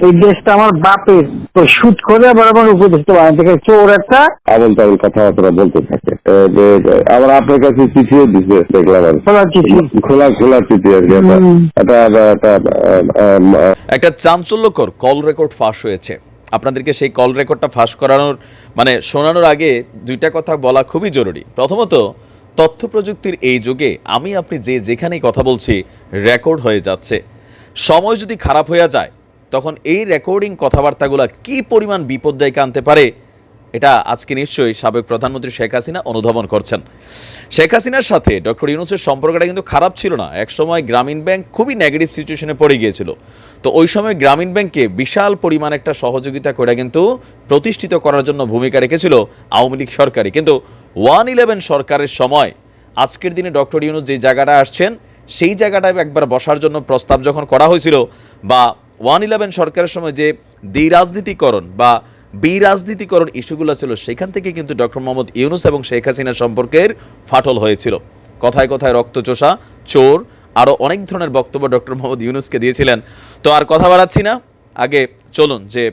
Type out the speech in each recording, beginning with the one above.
এই দেশটা আমার বাপের তো সুদ করে আবার আমার উপদেষ্টা বানাতে। চোর একটা। আবল তাবল কথাবার্তা বলতে থাকে। আবার আপনার কাছে চিঠিও দিছে দেখলাম খোলা চিঠি। খোলা খোলা চিঠি আর কি। একটা চাঞ্চল্যকর কল রেকর্ড ফাঁস হয়েছে। আপনাদেরকে সেই কল রেকর্ডটা ফাঁস করানোর মানে শোনানোর আগে দুইটা কথা বলা খুবই জরুরি। প্রথমত তথ্য প্রযুক্তির এই যুগে আমি আপনি যে যেখানেই কথা বলছি রেকর্ড হয়ে যাচ্ছে। সময় যদি খারাপ হয়ে যায় তখন এই রেকর্ডিং কথাবার্তাগুলো কি পরিমাণ বিপর্যয়কে আনতে পারে, এটা আজকে নিশ্চয়ই সাবেক প্রধানমন্ত্রী শেখ হাসিনা অনুধাবন করছেন। শেখ হাসিনার সাথে ডক্টর ইউনুসের সম্পর্কটা কিন্তু খারাপ ছিল না। একসময় গ্রামীণ ব্যাংক খুবই নেগেটিভ সিচুয়েশনে পড়ে গিয়েছিল। তো ওই সময় গ্রামীণ ব্যাংকে বিশাল পরিমাণ একটা সহযোগিতা করে কিন্তু প্রতিষ্ঠিত করার জন্য ভূমিকা রেখেছিল আওয়ামী লীগ সরকারই। কিন্তু ওয়ান ইলেভেন সরকারের সময় আজকের দিনে ডক্টর ইউনুস যে জায়গাটা আসছেন, সেই জায়গাটায় একবার বসার জন্য প্রস্তাব যখন করা হয়েছিল বা ওয়ান ইলেভেন সরকারের সময় যে দ্বি রাজনীতিকরণ বা বিরাজনীতিকরণ ইস্যুগুলো ছিল, সেখান থেকে কিন্তু ডক্টর মোহাম্মদ ইউনুস এবং শেখ হাসিনা সম্পর্কের ফাটল হয়েছিল। কথায় কথায় রক্তচোষা, চোর আরও অনেক ধরনের বক্তব্য ডক্টর মোহাম্মদ ইউনুসকে দিয়েছিলেন। তো আর কথা বাড়াচ্ছি না। আগে চলুন যে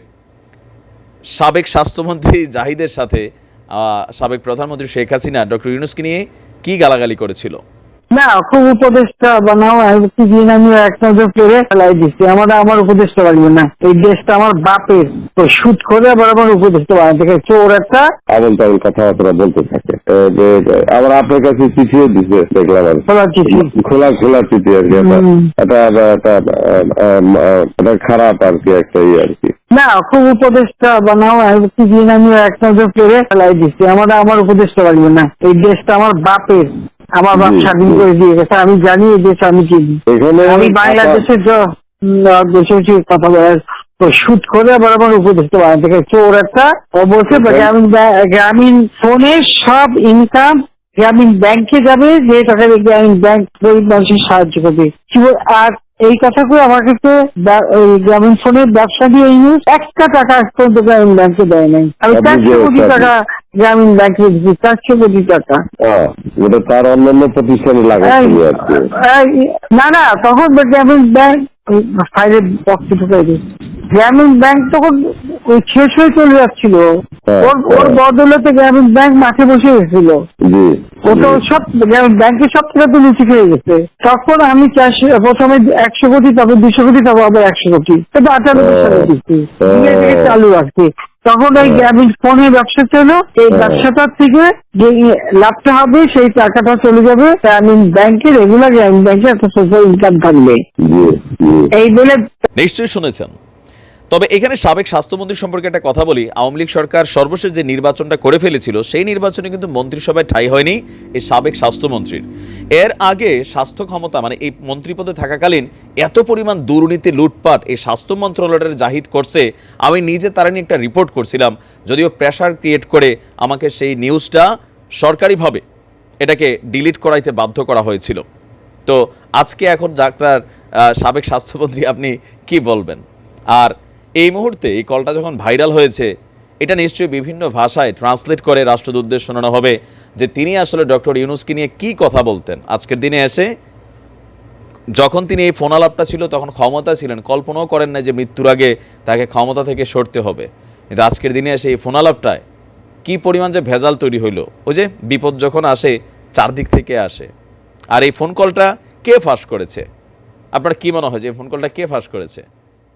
সাবেক স্বাস্থ্যমন্ত্রী জাহিদের সাথে সাবেক প্রধানমন্ত্রী শেখ হাসিনা ডক্টর ইউনুসকে নিয়ে কি গালাগালি করেছিল। না খুব উপদেষ্টা বানাও আমি কি দিন আমি এক নজর পড়ে ফেলাই দিচ্ছি। আমার আমার উপদেষ্টা বাড়বে না। এই দেশটা আমার বাপের। তো সুদ করে আবার আমার বানাতে গেছে। চোর একটা। আবল তাবল কথাবার্তা বলতে থাকে। আবার আপনার কাছে চিঠিও দিছে দেখলাম খোলা চিঠি। খোলা খোলা চিঠি আর কি। একটা খারাপ আর কি একটা ইয়ে আর কি। না খুব উপদেষ্টা বানাও আমি কি দিন আমি এক নজর পড়ে ফেলাই দিচ্ছি। আমার আমার উপদেষ্টা বাড়বে না। এই দেশটা আমার বাপের। আমার বাপ স্বাধীন করে দিয়ে গেছে আমি জানি এই দেশ আমি চিনি আমি বাংলাদেশের দেশের কথা বলার সুদ করে আবার আমার উপদেষ্টা বানাতে গেছে। চোর একটা অবশ্যই গ্রামীণ গ্রামীণ ফোনে সব ইনকাম গ্রামীণ ব্যাংকে যাবে যে টাকা গ্রামীণ ব্যাংক গরিব মানুষের সাহায্য করবে। আর এই কথাগুলো আমার কাছে ওই গ্রামীণ ফোনের ব্যবসা দিয়ে ইউজ একটা টাকা পর্যন্ত গ্রামীণ ব্যাংকে দেয় নাই। আমি চারশো কোটি টাকা গ্রামীণ ব্যাংকে দিচ্ছি চারশো কোটি টাকা। ওটা তার অন্যান্য প্রতিষ্ঠানে না না তখন গ্রামীণ ব্যাংক ফাইলে বক্স ঢুকাই দিই গ্রামীণ ব্যাংক তখন ওই শেষ হয়ে চলে যাচ্ছিল। হ্যাঁ, ওর ওর হ্যাঁ। বদলতে গ্রামীণ ব্যাংক মাঠে বসে গেছিল। জি ও তো জি। সব ব্যাংকের সব টাকা তো লুচি খেয়ে গেছে তখন আমি প্রথমে একশো কোটি তারপর দুশো কোটি তারপর আবার একশো কোটি কিন্তু আটানব্বই সালে। দিচ্ছি। দিয়ে এটাকে চালু রাখছি তখন এই। গ্রামীণ ফোনের ব্যবসা ছিল এই। ব্যবসাটার থেকে যে লাভটা হবে সেই টাকাটা চলে যাবে গ্রামীণ ব্যাংকে রেগুলার গ্রামীণ ব্যাংকে একটা সোশ্যাল ইনকাম থাকবে এই বলে নিশ্চয়ই শুনেছেন তবে এখানে সাবেক স্বাস্থ্যমন্ত্রী সম্পর্কে একটা কথা বলি। আওয়ামী লীগ সরকার সর্বশেষ যে নির্বাচনটা করে ফেলেছিল, সেই নির্বাচনে কিন্তু মন্ত্রিসভায় ঠাই হয়নি এই সাবেক স্বাস্থ্যমন্ত্রীর। এর আগে স্বাস্থ্য ক্ষমতা মানে এই মন্ত্রীপদে থাকাকালীন এত পরিমাণ দুর্নীতি, লুটপাট এই স্বাস্থ্য মন্ত্রণালয়ের জাহিদ করছে, আমি নিজে তারা নিয়ে একটা রিপোর্ট করছিলাম, যদিও প্রেশার ক্রিয়েট করে আমাকে সেই নিউজটা সরকারিভাবে এটাকে ডিলিট করাইতে বাধ্য করা হয়েছিল। তো আজকে এখন ডাক্তার সাবেক স্বাস্থ্যমন্ত্রী আপনি কি বলবেন? আর এই মুহূর্তে এই কলটা যখন ভাইরাল হয়েছে, এটা নিশ্চয়ই বিভিন্ন ভাষায় ট্রান্সলেট করে রাষ্ট্রদূতদের শোনানো হবে যে তিনি আসলে ডক্টর ইউনুসকে নিয়ে কি কথা বলতেন। আজকের দিনে এসে যখন তিনি এই ফোন আলাপটা ছিল, তখন ক্ষমতা ছিলেন। কল্পনাও করেন না যে মৃত্যুর আগে তাকে ক্ষমতা থেকে সরতে হবে। কিন্তু আজকের দিনে এসে এই ফোন আলাপটায় কি পরিমাণ যে ভেজাল তৈরি হইল ওই যে বিপদ যখন আসে, চারদিক থেকে আসে। আর এই ফোন কলটা কে ফাঁস করেছে? আপনার কি মনে হয় যে এই ফোন কলটা কে ফাঁস করেছে?